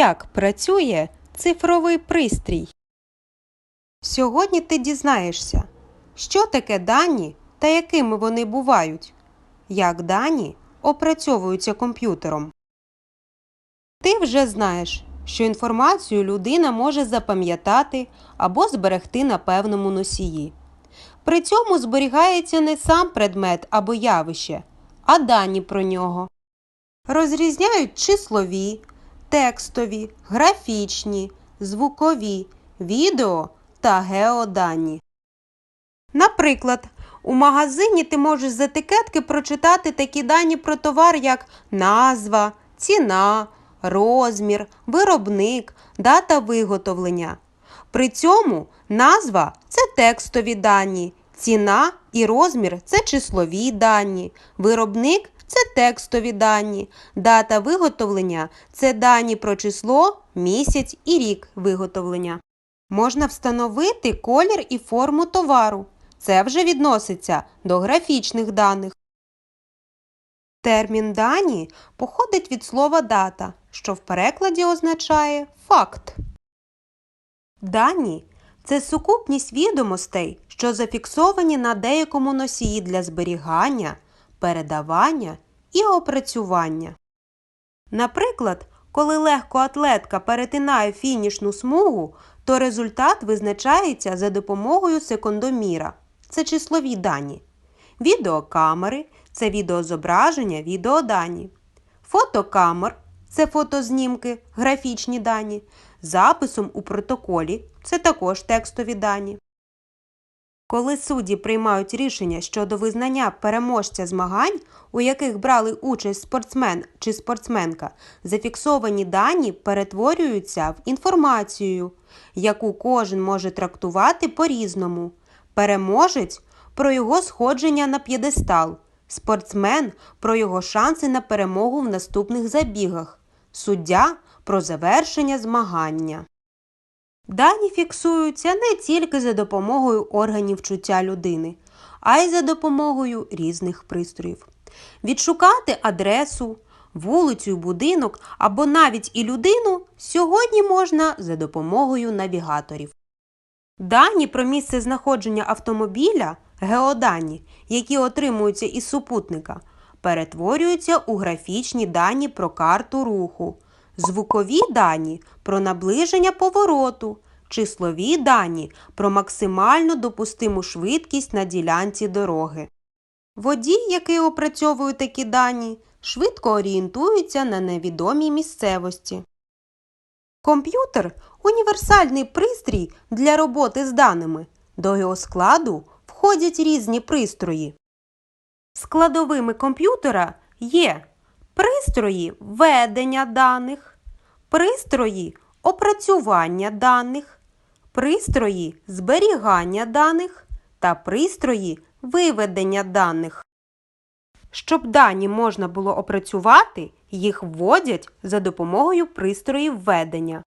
Як працює цифровий пристрій? Сьогодні ти дізнаєшся, що таке дані та якими вони бувають, як дані опрацьовуються комп'ютером. Ти вже знаєш, що інформацію людина може запам'ятати або зберегти на певному носії. При цьому зберігається не сам предмет або явище, а дані про нього. Розрізняють числові, текстові, графічні, звукові, відео та геодані. Наприклад, у магазині ти можеш з етикетки прочитати такі дані про товар, як назва, ціна, розмір, виробник, дата виготовлення. При цьому назва це текстові дані, ціна і розмір це числові дані, виробник це текстові дані, дата виготовлення це дані про число, місяць і рік виготовлення. Можна встановити колір і форму товару. Це вже відноситься до графічних даних. Термін дані походить від слова дата, що в перекладі означає факт. Дані це сукупність відомостей, що зафіксовані на деякому носії для зберігання, передавання і опрацювання. Наприклад, коли легкоатлетка перетинає фінішну смугу, то результат визначається за допомогою секундоміра це числові дані, відеокамери це відеозображення, відеодані, фотокамер це фотознімки, графічні дані, записом у протоколі це також текстові дані. Коли судді приймають рішення щодо визнання переможця змагань, у яких брали участь спортсмен чи спортсменка, зафіксовані дані перетворюються в інформацію, яку кожен може трактувати по-різному. Переможець про його сходження на п'єдестал, спортсмен про його шанси на перемогу в наступних забігах, суддя про завершення змагання. Дані фіксуються не тільки за допомогою органів чуття людини, а й за допомогою різних пристроїв. Відшукати адресу, вулицю, будинок або навіть і людину сьогодні можна за допомогою навігаторів. Дані про місце знаходження автомобіля, геодані, які отримуються із супутника, перетворюються у графічні дані про карту руху, звукові дані про наближення повороту, числові дані про максимально допустиму швидкість на ділянці дороги. Водій, який опрацьовує такі дані, швидко орієнтується на невідомій місцевості. Комп'ютер універсальний пристрій для роботи з даними. До його складу входять різні пристрої. Складовими комп'ютера є пристрої ведення даних, пристрої опрацювання даних, пристрої зберігання даних та пристрої виведення даних. Щоб дані можна було опрацювати, їх вводять за допомогою пристроїв введення.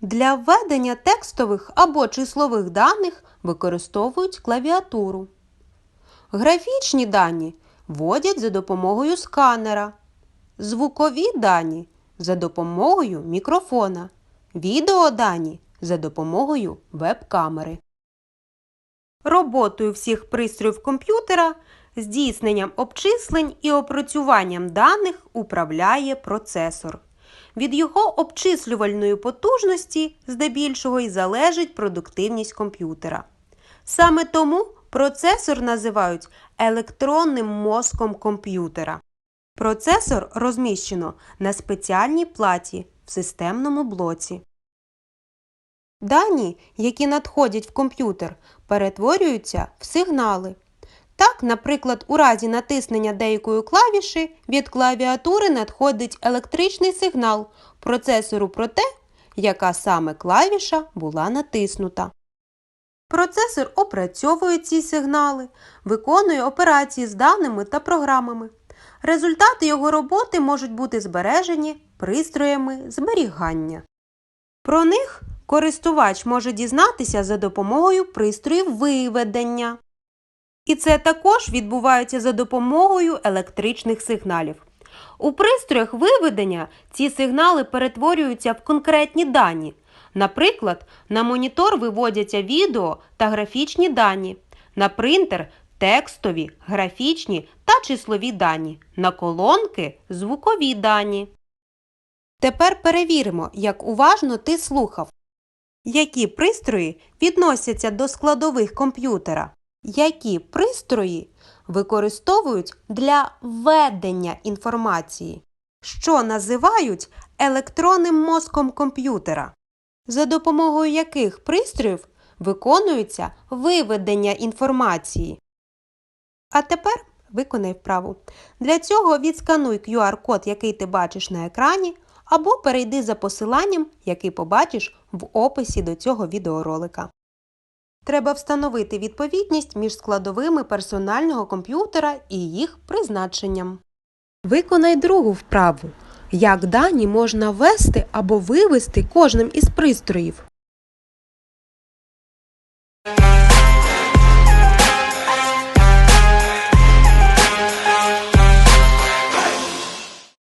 Для введення текстових або числових даних використовують клавіатуру. Графічні дані вводять за допомогою сканера, звукові дані за допомогою мікрофона, відеодані за допомогою веб-камери. Роботою всіх пристроїв комп'ютера, здійсненням обчислень і опрацюванням даних управляє процесор. Від його обчислювальної потужності здебільшого й залежить продуктивність комп'ютера. Саме тому процесор називають електронним мозком комп'ютера. Процесор розміщено на спеціальній платі в системному блоці. Дані, які надходять в комп'ютер, перетворюються в сигнали. Так, наприклад, у разі натиснення деякої клавіші від клавіатури надходить електричний сигнал процесору про те, яка саме клавіша була натиснута. Процесор опрацьовує ці сигнали, виконує операції з даними та програмами. Результати його роботи можуть бути збережені пристроями зберігання. Про них користувач може дізнатися за допомогою пристроїв виведення. І це також відбувається за допомогою електричних сигналів. У пристроях виведення ці сигнали перетворюються в конкретні дані. Наприклад, на монітор виводяться відео та графічні дані, на принтер текстові, графічні та числові дані, на колонки звукові дані. Тепер перевіримо, як уважно ти слухав. Які пристрої відносяться до складових комп'ютера? Які пристрої використовують для введення інформації, що називають електронним мозком комп'ютера? За допомогою яких пристроїв виконується виведення інформації? А тепер виконай вправу. Для цього відскануй QR-код, який ти бачиш на екрані, або перейди за посиланням, який побачиш в описі до цього відеоролика. Треба встановити відповідність між складовими персонального комп'ютера і їх призначенням. Виконай другу вправу. Як дані можна ввести або вивести кожним із пристроїв?